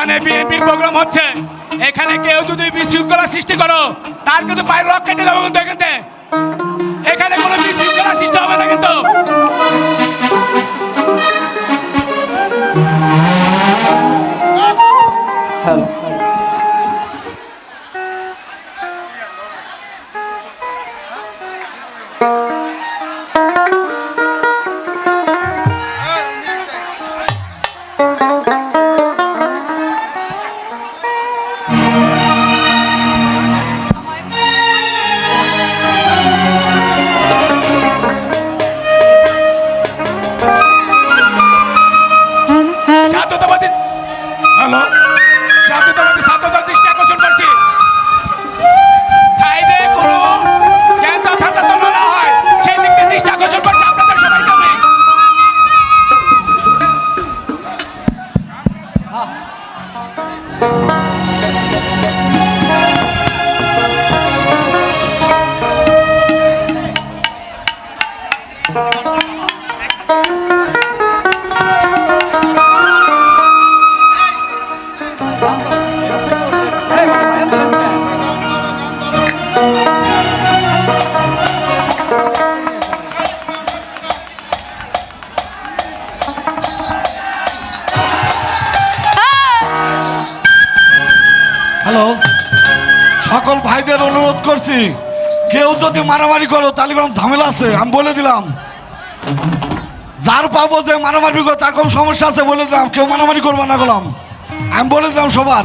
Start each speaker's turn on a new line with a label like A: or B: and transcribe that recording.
A: এখানে বিএনপির প্রোগ্রাম হচ্ছে। এখানে কেউ যদি বিশৃঙ্খলা সৃষ্টি করো, তার কিন্তু পায়ের রক কেটে দেবো কিন্তু এখানে এখানে কোনো বিশৃঙ্খলা সৃষ্টি হবে না কিন্তু।
B: Hello hello?
C: সকল ভাইদের অনুরোধ করছি, কেউ যদি মারামারি করো, তাহলে কোনো ঝামেলা আছে, আমি বলে দিলাম। যার পাবো যে মারামারি করো, তার কোনো সমস্যা আছে, বলে দিলাম। কেউ মারামারি করব না গেলাম। আমি বলে দিলাম সবার।